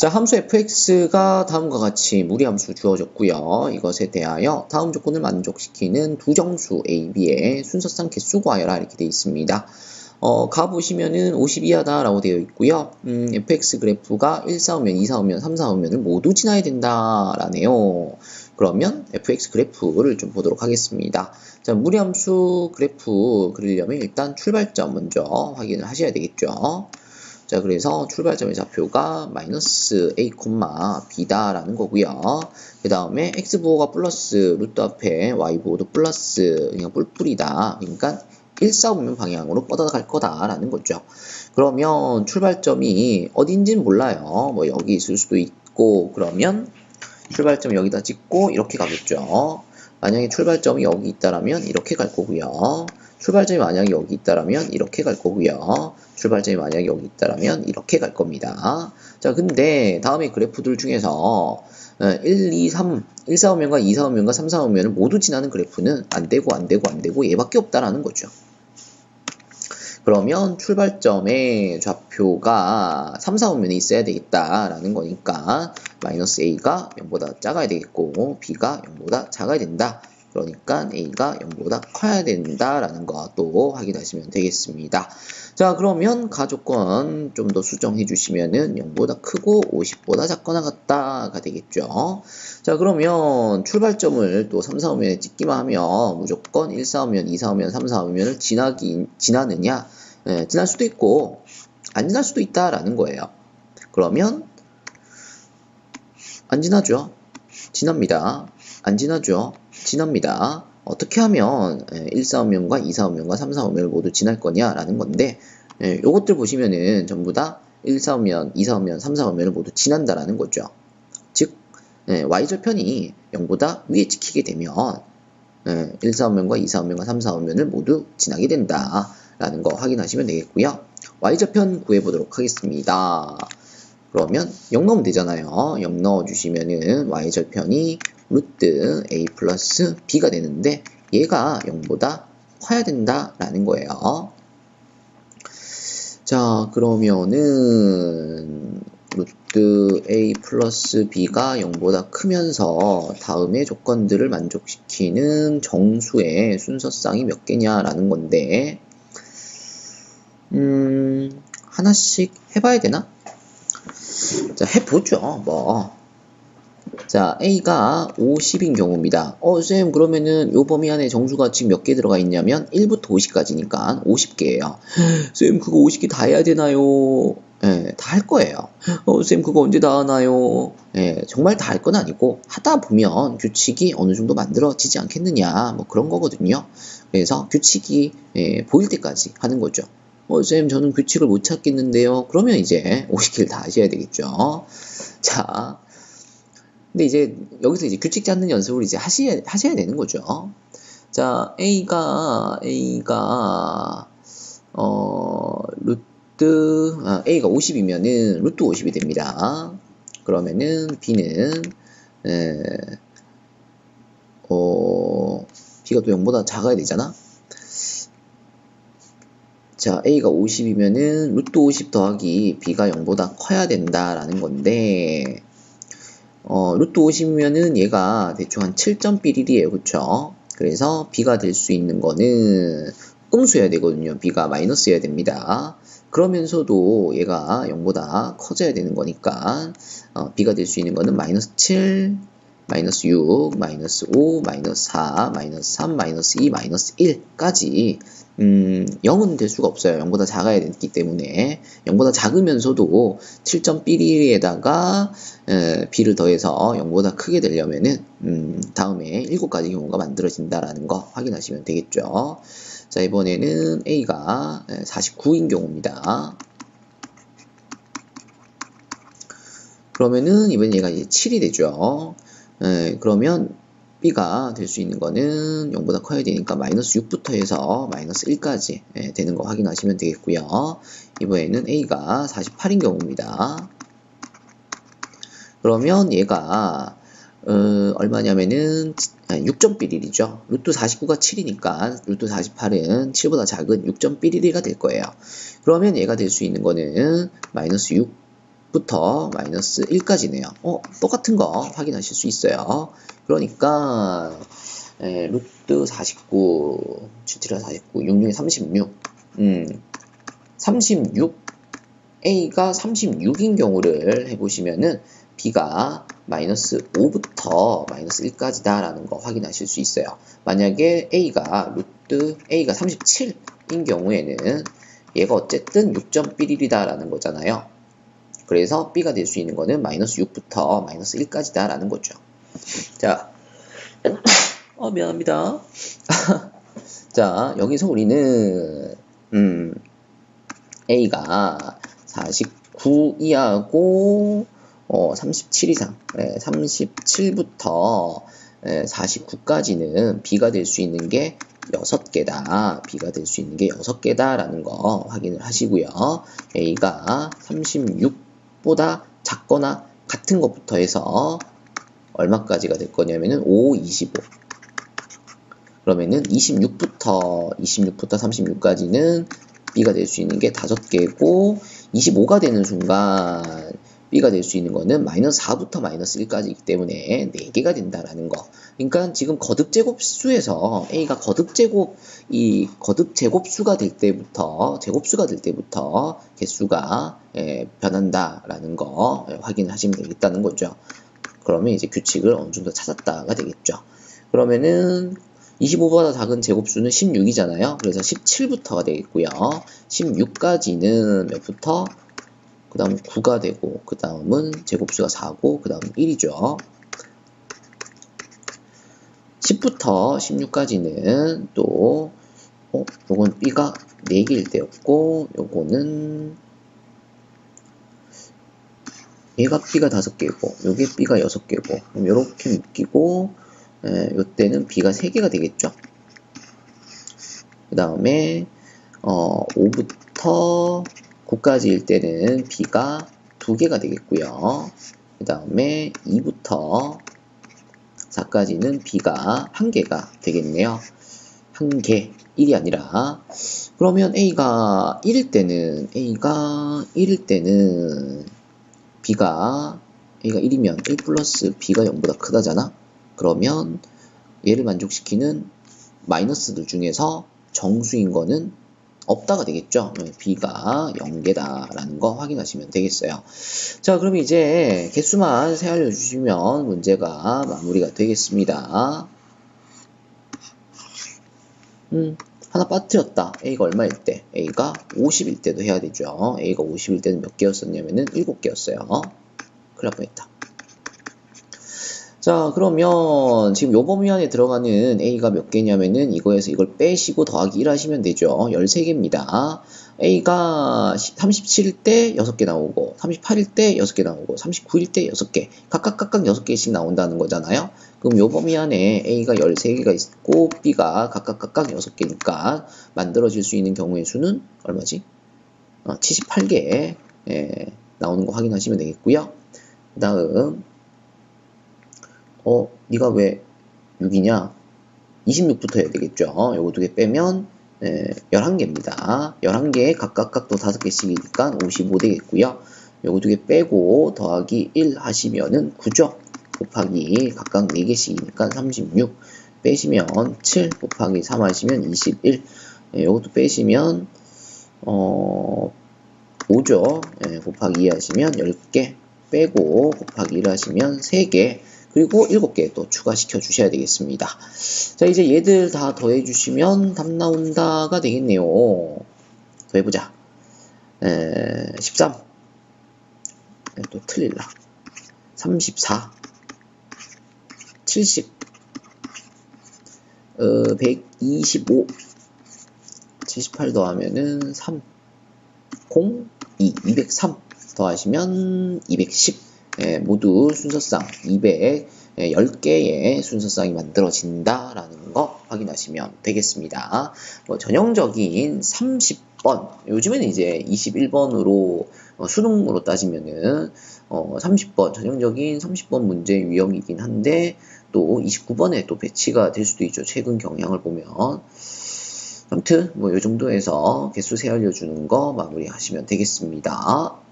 자, 함수 fx가 다음과 같이 무리함수 주어졌고요. 이것에 대하여 다음 조건을 만족시키는 두 정수 a, b의 순서상 개수 구하여라 이렇게 되어 있습니다. 어, 가 보시면은 50 이하다라고 되어 있고요. 음, fx 그래프가 1, 4오면, 2, 4오면, 3, 4오면을 모두 지나야 된다라네요. 그러면 fx 그래프를 좀 보도록 하겠습니다. 자, 무리함수 그래프 그리려면 일단 출발점 먼저 확인을 하셔야 되겠죠. 자, 그래서 출발점의 좌표가 마이너스 a, b다라는 거고요. 그 다음에 x부호가 플러스 루트 앞에 y부호도 플러스 그냥 뿔뿔이다. 그러니까 1사오면 방향으로 뻗어갈 거다라는 거죠. 그러면 출발점이 어딘지는 몰라요. 뭐 여기 있을 수도 있고 그러면 출발점 여기다 찍고 이렇게 가겠죠. 만약에 출발점이 여기 있다라면 이렇게 갈 거고요. 출발점이 만약에 여기 있다라면 이렇게 갈 거고요. 출발점이 만약에 여기 있다라면 이렇게 갈 겁니다. 자, 근데 다음에 그래프들 중에서 1, 2, 3, 1, 4, 5면과 2, 4, 5면과 3, 4, 5면을 모두 지나는 그래프는 안 되고 안 되고 안 되고 얘밖에 없다라는 거죠. 그러면 출발점의 좌표가 3, 4, 5면에 있어야 되겠다라는 거니까 마이너스 a가 0보다 작아야 되겠고 b가 0보다 작아야 된다. 그러니까 A가 0보다 커야 된다라는 것도 확인하시면 되겠습니다. 자, 그러면 가조건 좀더 수정해 주시면은 0보다 크고 50보다 작거나 같다가 되겠죠. 자, 그러면 출발점을 또 3, 4, 5면에 찍기만 하면 무조건 1, 4, 5면, 2, 4, 5면, 3, 4, 5면을 지나기, 지나느냐? 예, 지날 수도 있고, 안 지날 수도 있다라는 거예요. 그러면, 안 지나죠? 지납니다. 안 지나죠? 지납니다. 어떻게 하면 1, 4, 5면과 2, 4, 5면과 3, 4, 5면을 모두 지날 거냐라는 건데 예, 요것들 보시면은 전부 다 1, 4, 5면, 2, 4, 5면, 3, 4, 5면을 모두 지난다라는 거죠. 즉 예, y절편이 0보다 위에 찍히게 되면 예, 1, 4, 5면과 2, 4, 5면과 3, 4, 5면을 모두 지나게 된다라는 거 확인하시면 되겠고요. y절편 구해보도록 하겠습니다. 그러면 0 넣으면 되잖아요. 0 넣어주시면은 y절편이 루트 a 플러스 b가 되는데 얘가 0보다 커야 된다라는 거예요. 자 그러면은 루트 a 플러스 b가 0보다 크면서 다음의 조건들을 만족시키는 정수의 순서쌍이 몇 개냐라는 건데 음 하나씩 해봐야 되나? 자 해보죠 뭐 자, A가 50인 경우입니다. 어, 쌤, 그러면은 요 범위 안에 정수가 지금 몇 개 들어가 있냐면 1부터 50까지니까 50개예요. 쌤, 그거 50개 다 해야 되나요? 예, 네, 다할 거예요. 어, 쌤, 그거 언제 다 하나요? 예, 네, 정말 다 할 건 아니고, 하다 보면 규칙이 어느 정도 만들어지지 않겠느냐, 뭐 그런 거거든요. 그래서 규칙이 예, 보일 때까지 하는 거죠. 어, 쌤, 저는 규칙을 못 찾겠는데요. 그러면 이제 50개를 다 하셔야 되겠죠. 자, 근데 이제 여기서 이제 규칙 잡는 연습을 이제 하셔야, 하셔야 되는 거죠. 자, A가, A가, 어, 루트, 아, A가 50이면은 루트 50이 됩니다. 그러면은 B는, 에, 어, B가 또 0보다 작아야 되잖아? 자, A가 50이면은 루트 50 더하기 B가 0보다 커야 된다라는 건데, 어, 루트 50이면은 얘가 대충 한 7.11이에요. 그쵸? 그래서 B가 될 수 있는 거는 음수여야 되거든요. B가 마이너스여야 됩니다. 그러면서도 얘가 0보다 커져야 되는 거니까 어, B가 될 수 있는 거는 마이너스 7, 마이너스 6, 마이너스 5, 마이너스 4, 마이너스 3, 마이너스 2, 마이너스 1까지 음, 0은 될 수가 없어요. 0보다 작아야 되기 때문에 0보다 작으면서도 7.11에다가 b를 더해서 0보다 크게 되려면은 음, 다음에 7가지 경우가 만들어진다라는 거 확인하시면 되겠죠. 자 이번에는 a가 49인 경우입니다. 그러면은 이번 얘가 이제 7이 되죠. 에, 그러면 b가 될 수 있는 거는 0보다 커야 되니까 마이너스 6부터 해서 마이너스 1까지 예, 되는 거 확인하시면 되겠고요. 이번에는 a가 48인 경우입니다. 그러면 얘가 어, 얼마냐면은 6.11이죠. 루트 49가 7이니까 루트 48은 7보다 작은 6.11가 될 거예요. 그러면 얘가 될 수 있는 거는 마이너스 6 부터 마이너스 1까지네요. 어, 똑같은 거 확인하실 수 있어요. 그러니까 에, 루트 49, 77에 49, 66에 36, 음, 36, A가 36인 경우를 해보시면은 B가 마이너스 5부터 마이너스 1까지다 라는 거 확인하실 수 있어요. 만약에 A가 루트 A가 37인 경우에는 얘가 어쨌든 6.11이다 라는 거잖아요. 그래서 B가 될 수 있는 거는 마이너스 6부터 마이너스 1까지다 라는 거죠. 자, 어, 미안합니다. 자, 여기서 우리는, 음, A가 49 이하고, 어, 37 이상, 네, 37부터 49까지는 B가 될 수 있는 게 6개다. B가 될 수 있는 게 6개다. 라는 거 확인을 하시고요. A가 36 보다 작거나 같은 것부터 해서 얼마까지가 될 거냐면은 5, 25. 그러면은 26부터 26부터 36까지는 B가 될 수 있는 게 5개고 25가 되는 순간 B가 될 수 있는 거는 마이너스 4부터 마이너스 1까지이기 때문에 4개가 된다라는 거. 그러니까 지금 거듭 제곱 수에서 A가 거듭 제곱, 이 거듭 제곱 수가 될 때부터, 제곱수가 될 때부터 개수가 예, 변한다라는 거 예, 확인을 하시면 되겠다는 거죠. 그러면 이제 규칙을 어느 정도 찾았다가 되겠죠. 그러면은 25보다 작은 제곱수는 16이잖아요. 그래서 17부터가 되겠고요. 16까지는 몇부터? 그 다음 9가 되고 그 다음은 제곱수가 4고 그 다음 1이죠. 10부터 16까지는 또 어, 요건 B가 4개일 때였고 요거는 얘가 B가 5개고 요게 B가 6개고 그럼 요렇게 묶이고 에, 요때는 B가 3개가 되겠죠. 그 다음에 어, 5부터 9까지일 때는 B가 2개가 되겠고요. 그 다음에 2부터 4까지는 B가 1개가 되겠네요. 1개, 1이 아니라 그러면 A가 1일 때는 A가 1일 때는 B가 A가 1이면 1 플러스 B가 0보다 크다잖아? 그러면 얘를 만족시키는 마이너스들 중에서 정수인 거는 없다가 되겠죠. B가 0개다라는 거 확인하시면 되겠어요. 자, 그럼 이제 개수만 세 알려 주시면 문제가 마무리가 되겠습니다. 음, 하나 빠뜨렸다. A가 얼마일 때? A가 50일 때도 해야 되죠. A가 50일 때는 몇 개였었냐면은 7개였어요. 큰일 날 뻔했다. 자 그러면 지금 요 범위 안에 들어가는 A가 몇 개냐면은 이거에서 이걸 빼시고 더하기 1 하시면 되죠. 13개입니다. A가 37일 때 6개 나오고 38일 때 6개 나오고 39일 때 6개 각각 각각 6개씩 나온다는 거잖아요. 그럼 요 범위 안에 A가 13개가 있고 B가 각각 각각 6개니까 만들어질 수 있는 경우의 수는 얼마지? 어, 78개 예, 나오는 거 확인하시면 되겠고요. 그 다음 어, 네가 왜 6이냐? 26부터 해야 되겠죠. 요거 두 개 빼면 예, 11개입니다. 11개 각각 각도 5개씩이니까 55 되겠고요. 요거 두 개 빼고 더하기 1 하시면은 9죠. 곱하기 각각 4개씩이니까 36 빼시면 7 곱하기 3 하시면 21 예, 요것도 빼시면 어 5죠. 예, 곱하기 2 하시면 10개 빼고 곱하기 1 하시면 3개 그리고 7개 또 추가시켜 주셔야 되겠습니다. 자, 이제 얘들 다 더해 주시면 답 나온다가 되겠네요. 더해보자. 에, 13. 에, 또 틀릴라. 34. 70. 어, 125. 78 더하면은 3. 0. 2. 203 더하시면 210. 예, 모두 순서상 200, 10개의 순서상이 만들어진다라는 거 확인하시면 되겠습니다. 뭐 전형적인 30번, 요즘에는 이제 21번으로 어, 수능으로 따지면은 어, 30번, 전형적인 30번 문제 유형이긴 한데 또 29번에 또 배치가 될 수도 있죠. 최근 경향을 보면. 아무튼 뭐 이 정도에서 개수 세 알려주는 거 마무리하시면 되겠습니다.